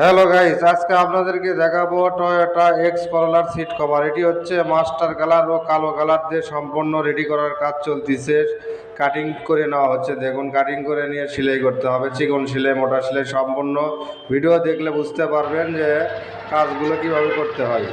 Hello guys, আজকে আপনাদেরকে দেখাবো টয়োটা এক্স করলার সিট কভার এটি হচ্ছে মাস্টার কালার ও কালো কালার দিয়ে সম্পূর্ণ রেডি করার কাজ চলতেছে। কাটিং করে নেওয়া হচ্ছে। দেখুন কাটিং করে নিয়ে সেলাই করতে হবে। চিকন সেলাই, মোটা সেলাই সম্পূর্ণ। ভিডিও দেখলে বুঝতে পারবেন যে কাজগুলো কীভাবে করতে হয়।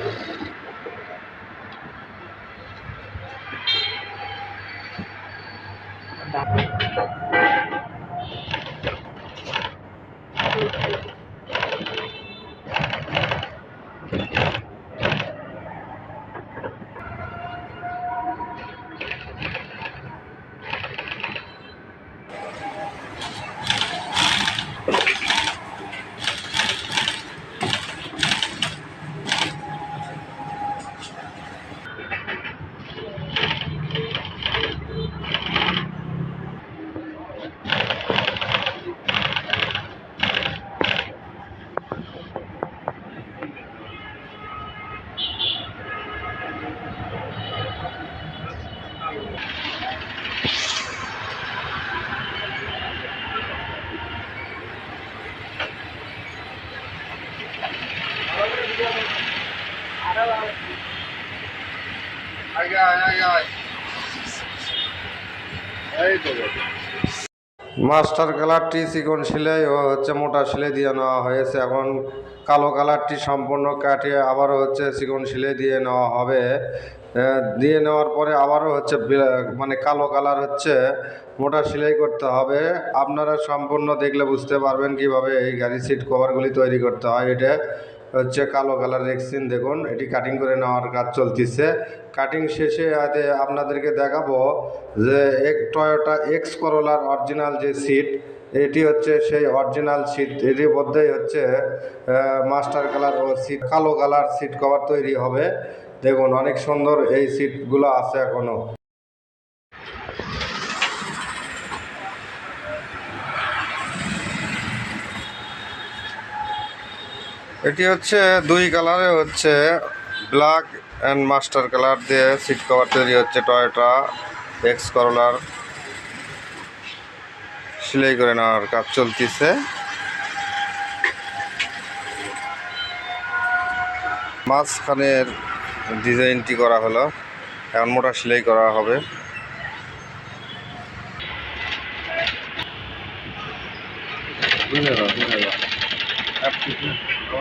মাস্টার কালারটি চিকন সেলাই ও হচ্ছে মোটা সেলাই দিয়ে নেওয়া হয়েছে। এখন কালো কালারটি সম্পূর্ণ কাটিয়ে আবারও হচ্ছে চিকন সেলাই দিয়ে নেওয়া হবে। দিয়ে নেওয়ার পরে আবারও হচ্ছে মানে কালো কালার হচ্ছে মোটা সেলাই করতে হবে। আপনারা সম্পূর্ণ দেখলে বুঝতে পারবেন কীভাবে এই গাড়ির সিট কভারগুলি তৈরি করতে হয়। এটা হচ্ছে কালো কালার রেক্সিন দেখুন, এটি কাটিং করে নেওয়ার কাজ চলতেছে। কাটিং শেষে আপনাদেরকে দেখাবো যে এক টয়োটা এক্স করোলার অরিজিনাল যে সিট এটি হচ্ছে সেই অরিজিনাল সিট এটির মধ্যেই হচ্ছে মাস্টার কালার ও সিট কালো কালার সিট কভার তৈরি হবে। দেখুন, অনেক সুন্দর এই সিটগুলো আছে এখনও এটি হচ্ছে দুই কালারে হচ্ছে ব্ল্যাক অ্যান্ড মাস্টার কালার দিয়ে সিট কভার তৈরি হচ্ছে টয়োটা এক্স করলার। সেলাই করে নেওয়ার কাজ চলতেছে। মাঝখানের ডিজাইনটি করা হলো। এখন মোটা সেলাই করা হবে। Yeah,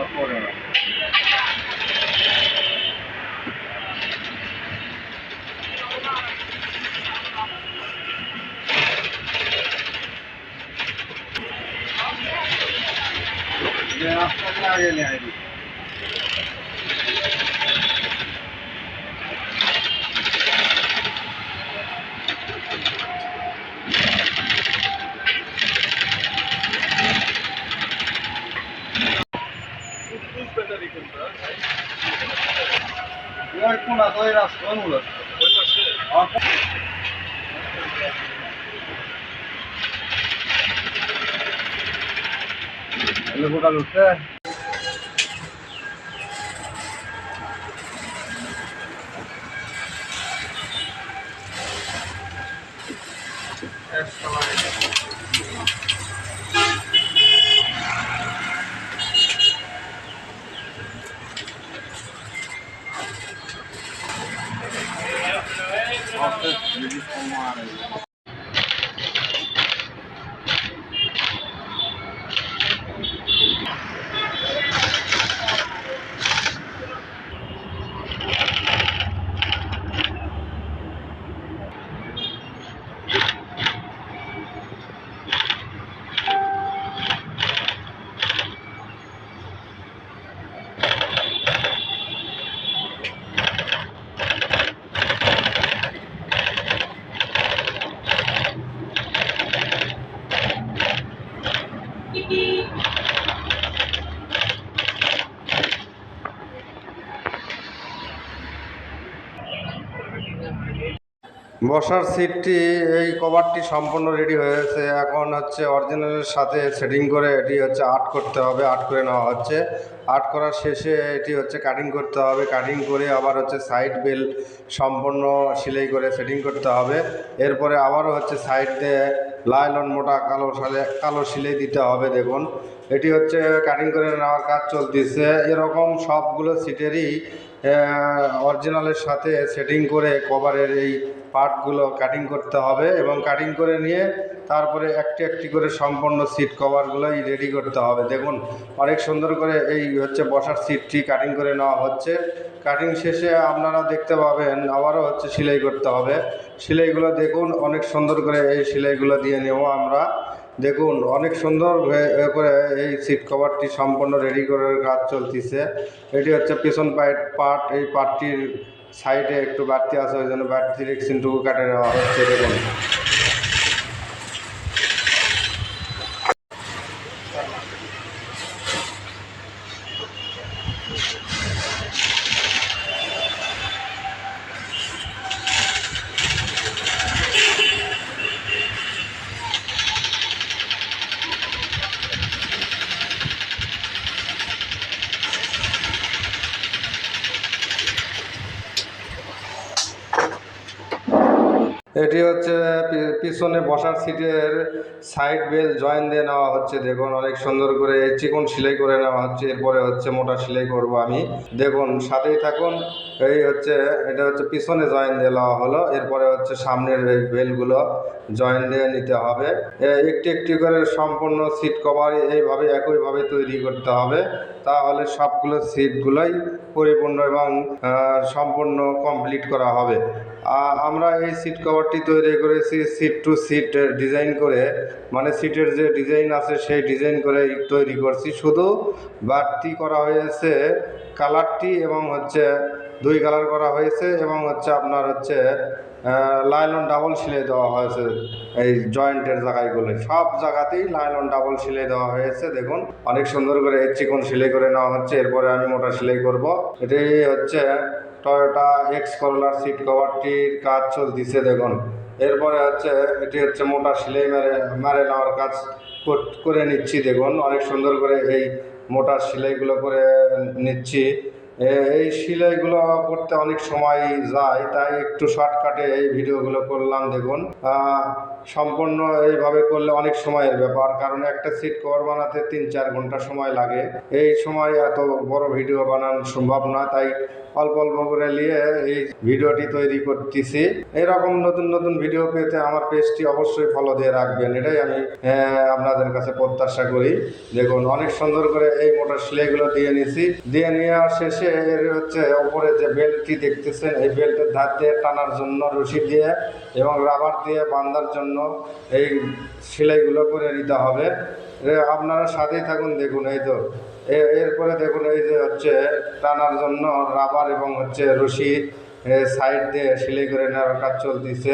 I'm not going to lascando, Lula. Foi, parceiro. Ó. Eu vou dar no pé. Essa lá é. বসার সিটটি এই কভারটি সম্পূর্ণ রেডি হয়েছে এখন হচ্ছে অরিজিনালের সাথে সেটিং করে এটি হচ্ছে আর্ট করতে হবে আর্ট করে নেওয়া হচ্ছে। আর্ট করার শেষে এটি হচ্ছে কাটিং করতে হবে। কাটিং করে আবার হচ্ছে সাইড বেল সম্পূর্ণ সেলাই করে সেটিং করতে হবে। এরপরে আবারও হচ্ছে সাইড দিয়ে লাইলন মোটা কালো সালে, কালো সিলাই দিতে হবে, দেখুন। এটি হচ্ছে কাটিং করে নেওয়ার কাজ চলতেছে। এরকম সবগুলো সিটেরই অরিজিনালের সাথে সেটিং করে কভারের এই পার্টগুলো কাটিং করতে হবে এবং কাটিং করে নিয়ে তারপরে একটি একটি করে সম্পূর্ণ সিট কভারগুলোই রেডি করতে হবে। দেখুন, অনেক সুন্দর করে এই হচ্ছে বসার সিটটি কাটিং করে নেওয়া হচ্ছে। কাটিং শেষে আপনারা দেখতে পাবেন, আবারও হচ্ছে সেলাই করতে হবে। সেলাইগুলো দেখুন, অনেক সুন্দর করে এই সেলাইগুলো দিয়ে নেব আমরা। দেখুন, অনেক সুন্দর করে এই সিট কভারটি সম্পূর্ণ রেডি করার কাজ চলতেছে। এটি হচ্ছে পিছন পাইট পার্ট এই পার্টটির সাইডে একটু বাড়তি আছে ওই জন্য বাড়তি রেক্সিনটুকু কাটে নেওয়া হচ্ছে দেখুন। এটি হচ্ছে পিছনে বসার সিটের সাইড বেল জয়েন দিয়ে নেওয়া হচ্ছে। দেখুন, অনেক সুন্দর করে চিকন সেলাই করে নেওয়া হচ্ছে। এরপরে হচ্ছে মোটা সেলাই করব আমি। দেখুন, সাথেই থাকুন। এই হচ্ছে, এটা হচ্ছে পিছনে জয়েন দিয়ে নেওয়া হলো, এরপরে হচ্ছে সামনের এই বেলগুলো জয়েন দিয়ে নিতে হবে। একটি একটি করে সম্পূর্ণ সিট কভার এইভাবে, একইভাবে তৈরি করতে হবে। তাহলে সবগুলো সিটগুলোই পরিপূর্ণ এবং সম্পূর্ণ কমপ্লিট করা হবে। আমরা এই সিট কভারটি তৈরি করেছি সিট টু সিট ডিজাইন করে। মানে সিটের যে ডিজাইন আছে, সেই ডিজাইন করে তৈরি করছি। শুধু বাড়তি করা হয়েছে কালারটি এবং হচ্ছে দুই কালার করা হয়েছে এবং হচ্ছে আপনার হচ্ছে লাইলন ডাবল সিলাই দেওয়া হয়েছে এই জয়েন্টের জায়গাগুলো। সব জায়গাতেই লাইলন ডাবল সিলাই দেওয়া হয়েছে, দেখুন। অনেক সুন্দর করে চিকন সেলাই করে নেওয়া হচ্ছে, এরপরে আমি মোটা সিলাই করব। এটি হচ্ছে টয়োটা এক্স করলার সিট কভারটির কাজ চলতেছে, দেখুন। এরপরে হচ্ছে, এটি হচ্ছে মোটা সিলাই মেরে মেরে নেওয়ার কাজ কর- নিচ্ছি, দেখুন। অনেক সুন্দর করে এই মোটা সিলাইগুলো করে নিচ্ছি। এই সেলাইগুলো করতে অনেক সময় যায়, তাই একটু শর্টকাটে এই ভিডিওগুলো করলাম, দেখুন। সম্পূর্ণ এইভাবে করলে অনেক সময়ের ব্যাপার, কারণ একটা সিট কভার বানাতে তিন চার ঘণ্টা সময় লাগে। এই সময় এত বড় ভিডিও বানানো সম্ভব না তাই অল্প অল্প করে নিয়ে এই ভিডিওটি তৈরি করতেছি। এরকম নতুন নতুন ভিডিও পেতে আমার পেজটি অবশ্যই ফলো দিয়ে রাখবেন। এটাই আমি আপনাদের কাছে প্রত্যাশা করি। দেখুন, অনেক সুন্দর করে এই মোটর সেলাইগুলো দিয়ে নিছি। দিয়ে নেওয়ার শেষে এর হচ্ছে ওপরে যে বেল্টটি দেখতেছেন, এই বেল্টের ধার দিয়ে টানার জন্য রশি দিয়ে এবং রাবার দিয়ে বাঁধার জন্য এই সেলাইগুলো করে নিতে হবে। আপনারা সাথেই থাকুন, দেখুন, এই তো। এরপরে দেখুন এই যে হচ্ছে টানার জন্য রাবার এবং হচ্ছে রশি সাইড দিয়ে সেলাই করে নেওয়ার কাজ চলতেছে।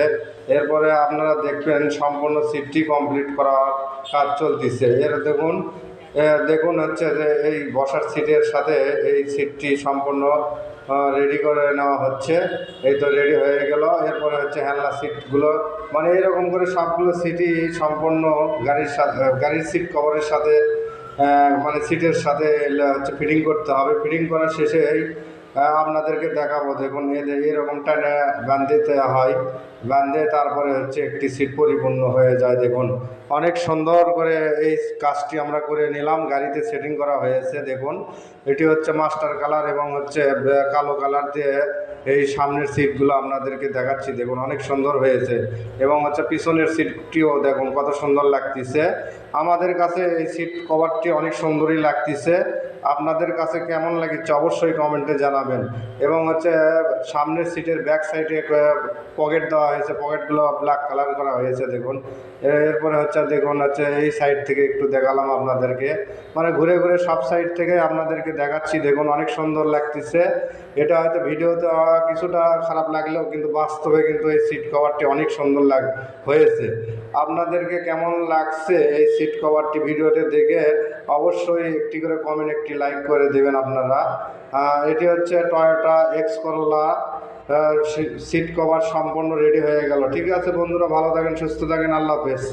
এরপরে আপনারা দেখবেন সম্পূর্ণ সিটটি কমপ্লিট করার কাজ চলতেছে। এর দেখুন দেখুন হচ্ছে যে এই বসার সিটের সাথে এই সিটটি সম্পূর্ণ রেডি করে নেওয়া হচ্ছে। এই তো রেডি হয়ে গেল। এরপরে হচ্ছে হেলনা সিটগুলো মানে এরকম করে সবগুলো সিটই সম্পূর্ণ গাড়ির সাথে, গাড়ির সিট কভারের সাথে মানে সিটের সাথে হচ্ছে ফিটিং করতে হবে। ফিটিং করার শেষে আপনাদেরকে দেখাবো, দেখুন এরকম টানে বান্ধিতে হয়। বান্ধে তারপরে হচ্ছে একটি সিট পরিপূর্ণ হয়ে যায়, দেখুন। অনেক সুন্দর করে এই কাজটি আমরা করে নিলাম, গাড়িতে সেটিং করা হয়েছে, দেখুন। এটি হচ্ছে মাস্টার কালার এবং হচ্ছে কালো কালার দিয়ে এই সামনের সিটগুলো আপনাদেরকে দেখাচ্ছি, দেখুন অনেক সুন্দর হয়েছে। এবং হচ্ছে পিছনের সিটটিও দেখুন কত সুন্দর লাগতেছে। আমাদের কাছে এই সিট কভারটি অনেক সুন্দরই লাগতেছে। আপনাদের কাছে কেমন লাগছে অবশ্যই কমেন্টে জানাবেন। এবং হচ্ছে, সামনের সিটের ব্যাক সাইডে পকেট দেওয়া হয়েছে। পকেটগুলো ব্ল্যাক কালার করা হয়েছে, দেখুন। এরপরে হচ্ছে, দেখুন হচ্ছে, এই সাইড থেকে একটু দেখালাম আপনাদেরকে। মানে ঘুরে ঘুরে সব সাইড থেকে আপনাদেরকে দেখাচ্ছি। দেখুন, অনেক সুন্দর লাগতেছে। এটা হয়তো ভিডিওতে কিছুটা খারাপ লাগলেও কিন্তু বাস্তবে কিন্তু এই সিট কভারটি অনেক সুন্দর লাগ, হয়েছে। আপনাদেরকে কেমন লাগছে এই সিট কভারটি ভিডিওতে দেখে, অবশ্যই একটি করে কমেন্ট একটি লাইক করে দেবেন আপনারা? এটি হচ্ছে Toyota X Corolla seat cover সম্পূর্ণ রেডি হয়ে গেল। ঠিক আছে বন্ধুরা, ভালো থাকেন, সুস্থ থাকেন, আল্লাহ হাফেজ।